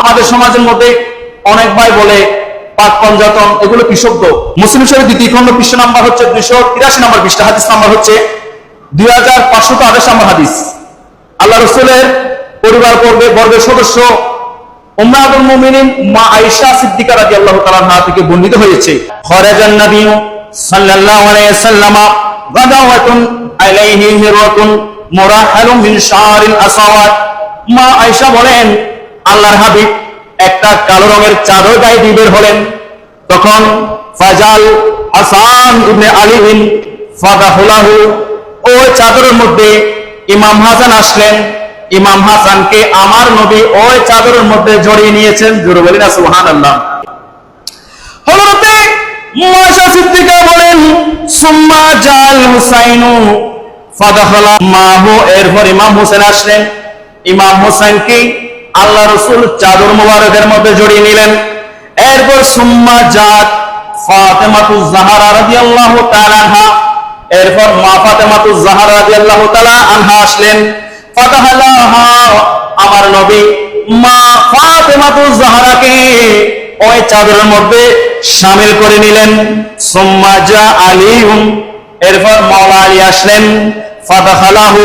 আমাদের সমাজের মধ্যে অনেক ভাই বলে, পাক পঞ্জাতন, এগুলো কি শব্দ? মুসলিম শরীফ দ্বিতীয় খন্ড পৃষ্ঠ নাম্বার হচ্ছে দুইশো তিরাশি নম্বর পৃষ্ঠা, হাদিস নাম্বার হচ্ছে দুই হাজার পাঁচশত আঠাশ নম্বর হাদিস। আল্লাহ রসুলের পরিবার বর্গের বর্গের সদস্য উম্মাদুল মা আয়েশা থেকে হয়েছে। মা আয়েশা বলেন আল্লাহর হাবিব একটা কালো রঙের চাদর গায়ে দিয়ে বের হলেন। তখন ফাজাল হাসান ইবনে আলী ফাদাহুলাহু ওই চাদরের মধ্যে ইমাম হাসান আসলেন। ইমাম হাসানকে আমার নবী ওই চাদরের মধ্যে জড়িয়ে নিয়েছেন। জোরে বলি না সুহান আল্লাহ হযরতে মাশা সিদ্দিকা বলেন, সুম্মা জাল হুসাইনু ফাদাখালা মাহু। এরপর ইমাম হোসেন আসলেন। ইমাম হোসেনকে আল্লাহ রসুল চাদর মুবারকের মধ্যে জড়িয়ে নিলেন। এরপর সুম্মা জাত ফাতেমাতু এরপর আসলেন। আমার নবী চাদরের মধ্যে করে নিলেন। সুম্মা জা এরপর মাওলা আলী আসলেন। ফাতাহালাহু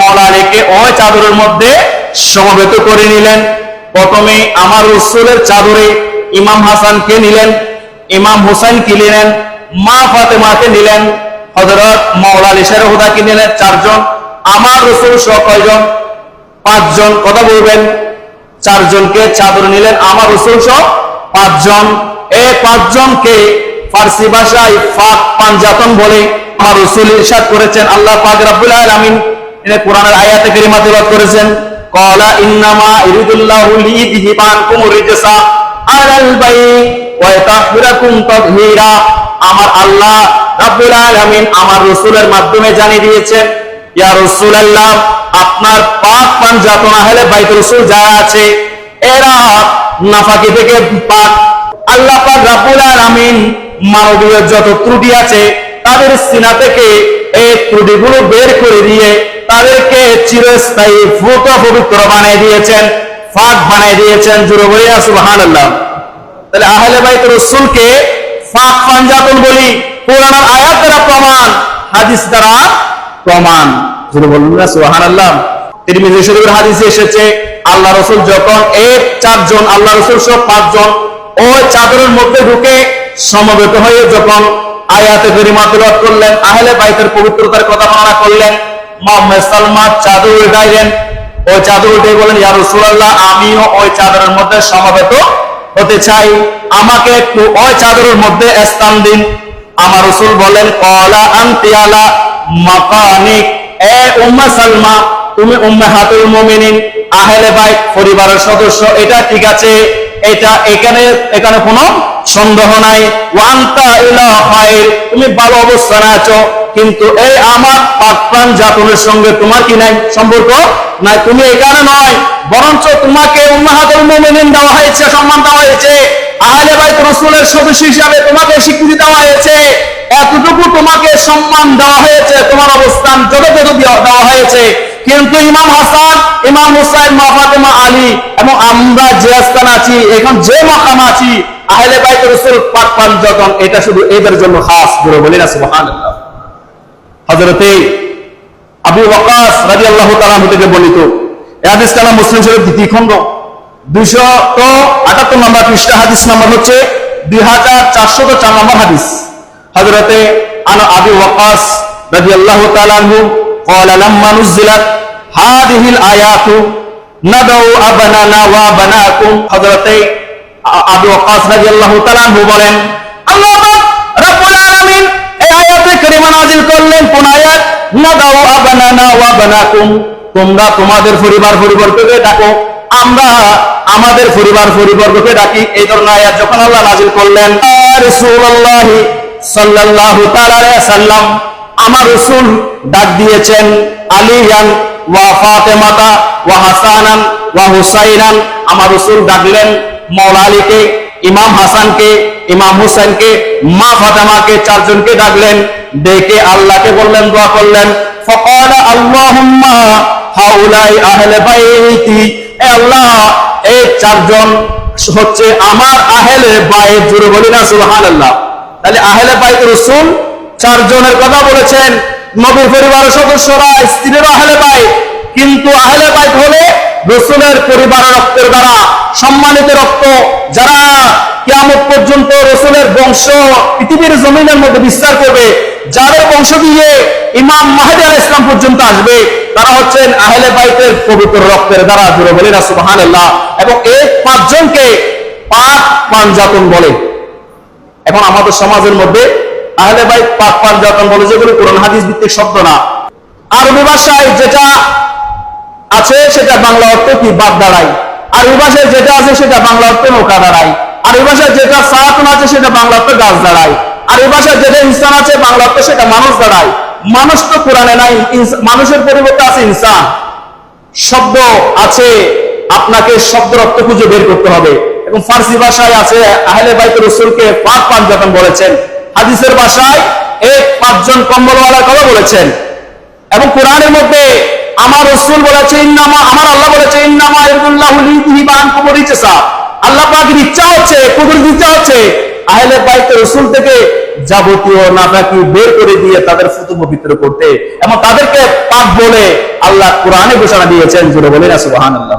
মাওলা আলীকে ওই চাদরের মধ্যে সমবেত করে নিলেন। প্রথমে আমার রসুলের চাদরে ইমাম হাসানকে নিলেন, ইমাম হুসাইনকে নিলেন, মা ফাতেমাকে নিলেন হজরত আলী শের হুদাকে নিলেন চারজন, আমার রসুল সহ কয়জন? পাঁচজন। কথা বলবেন, চারজনকে চাদর নিলেন, আমার রসুল সহ পাঁচজন। এই পাঁচজনকে ফার্সি ভাষায় ফাক পাঞ্জাতন বলে আমার রসুল ইরশাদ করেছেন। আল্লাহ পাক রাব্বুল আলামিন কোরআনের আয়াতে কারিমা তেলাওয়াত করেছেন। আমার আল্লাহ আমার মাধ্যমে জানিয়ে দিয়েছেন আপনার পাক বাইত রাসূল যারা আছে, এরা নাফাকি থেকে পাক। আল্লাহ পাক মানবীয় যত ত্রুটি আছে, তাদের সিনা থেকে এই ত্রুটিগুলো বের করে দিয়ে তাদেরকে চিরস্থায়ী ফুত পবিত্র বানিয়ে দিয়েছেন, ফাঁক বানিয়ে দিয়েছেন জুড়ে বলিয়া, সুবহানাল্লাহ। তাহলে আহলে বাইত রসুলকে ফাঁক পাঞ্জাতন বলি কোরআনের আয়াত দ্বারা প্রমাণ, হাদিস দ্বারা প্রমাণ। জুড়ে বলুন না, সুবহানাল্লাহ। তিরমিজি শরীফের হাদিসে এসেছে, আল্লাহ রসুল যখন এক চারজন, আল্লাহ রসুল সহ পাঁচজন, ওই চাদরের মধ্যে ঢুকে সমবেত হয়ে যখন আয়াতে গরিমা করলেন, আহলে বাইতের পবিত্রতার কথা বর্ণনা করলেন চাদর উঠাইলেন ওই চাদর উঠে আমিও ওই চাদরের মধ্যে হতে চাই। আমাকে একটু ওই চাদরের মধ্যে স্থান দিন। আমার বলেন কলা আনতি আলা এ উম্মে সালমা, তুমি উম্মাহাতুল মুমিনিন, আহলে বাইত, পরিবারের সদস্য, এটা ঠিক আছে, এটা এখানে এখানে কোনো সন্দেহ নাই। ওয়ান্তা ইলা খায়র তুমি ভালো অবস্থানে আছো কিন্তু এই আমার পাকপ্রাণ জাতনের সঙ্গে তোমার কি নাই সম্পর্ক? নাই, তুমি এখানে নয়। বরঞ্চ তোমাকে দেওয়া হয়েছে, সম্মান দেওয়া হয়েছে। আহলে বাইত রাসূলের সদস্য হিসাবে তোমাকে স্বীকৃতি দেওয়া হয়েছে। এতটুকু তোমাকে সম্মান দেওয়া হয়েছে, তোমার অবস্থান দেওয়া হয়েছে। কিন্তু ইমাম হাসান, ইমাম হুসাইন, মা ফাতেমা আলী এবং আমরা যে স্থান আছি, এখন যে মাকাম আছি, আহলে বাইত রাসূল পাক পান যখন, এটা শুধু এদের জন্য খাস করে বলি না হযরতে আবু ওয়াকাস রাদিয়াল্লাহু তাআলা থেকে বর্ণিত এই হাদিস কালাম মুসলিম শরীফ দ্বিতীয় খণ্ড 278 নম্বর পৃষ্ঠা হাদিস নাম্বার হচ্ছে 2404 নম্বর হাদিস হযরতে আন আবি ওয়াকাস রাদিয়াল্লাহু তাআলা আনহু قال لما نزلت هذه الآيات ندعو أبنانا وبناكم হযরতে আবু ওয়াকাস রাদিয়াল্লাহু তাআলা আনহু বলেন আল্লাহ নাযিল করলেন কোন আয়াত নাদাউ আবানানা ওয়া বানাকুম তোমরা তোমাদের পরিবার পরিবর্তকে ডাকো, আমরা আমাদের পরিবার পরিবর্গকে ডাকি। এই ধরনের আয়াত যখন আল্লাহ নাযিল করলেন রাসূলুল্লাহ সাল্লাল্লাহু তাআলা সাল্লাম, আমার রাসূল ডাক দিয়েছেন, আলিয়ান, ওয়া ফাতেমাতা, ওয়া হাসানান, ওয়া হুসাইনান। আমার রাসূল ডাকলেন মাওলা আলীকে ইমাম হাসানকে, ইমাম হুসাইনকে, মা ফাতেমাকে, চারজনকে ডাকলেন ডেকে আল্লাহকে বললেন, দোয়া করলেন। পরিবারের কিন্তু আহেলে বাইত হলে রসুলের পরিবারের রক্তের দ্বারা সম্মানিত রক্ত। যারা কিয়ামত পর্যন্ত রসুলের বংশ পৃথিবীর জমিনের মধ্যে বিস্তার করবে যাদের বংশ দিয়ে ইমাম মাহাদি আল ইসলাম পর্যন্ত আসবে, তারা হচ্ছেন আহলে বাইতের পবিত্র রক্তের দ্বারা জুড়ে বলে না সুবাহান এবং এই পাঁচজনকে পাক পাঞ্জাতন বলে। এখন আমাদের সমাজের মধ্যে আহলে বাইত পাক পাঞ্জাতন বলে যেগুলো কোরআন, হাদিস ভিত্তিক শব্দ না। আরবি ভাষায় যেটা আছে সেটা বাংলা অর্থ কি? বাদ দাঁড়ায় আরবি ভাষায় যেটা আছে সেটা বাংলা অর্থ নৌকা দাঁড়ায় আরবি ভাষায় যেটা সাহাতন আছে সেটা বাংলা অর্থ গাছ দাঁড়ায় আরবি ভাষায় যেটা ইনসান আছে, বাংলা অর্থ সেটা মানুষ দাঁড়ায়। মানুষ তো কোরআনে নাই মানুষের পরিবর্তে আছে ইনসান। শব্দ আছে, আপনাকে শব্দ অর্থ খুঁজে বের করতে হবে। এবং ফার্সি ভাষায় আছে, আহলে বাইত রসুলকে পাক পাঞ্জাতন বলেছেন, হাদিসের ভাষায় এক পাঁচজন কম্বলওয়ালার কথা বলেছেন। এবং কোরআনের মধ্যে আমার রসুল বলেছে, ইন্নামা, আমার আল্লাহ বলেছে, ইন্নামা কুমরিতেসা আল্লাহ পাকের ইচ্ছা হচ্ছে, কুদরত ইচ্ছা হচ্ছে আহলে পাইতে রসুল থেকে যাবতীয় নাটাকি বের করে দিয়ে তাদের ফুতু পবিত্র করতে এবং তাদেরকে পাক বলে আল্লাহ কোরআনে ঘোষণা দিয়েছেন জুড়ে বলে না, সুবহানাল্লাহ।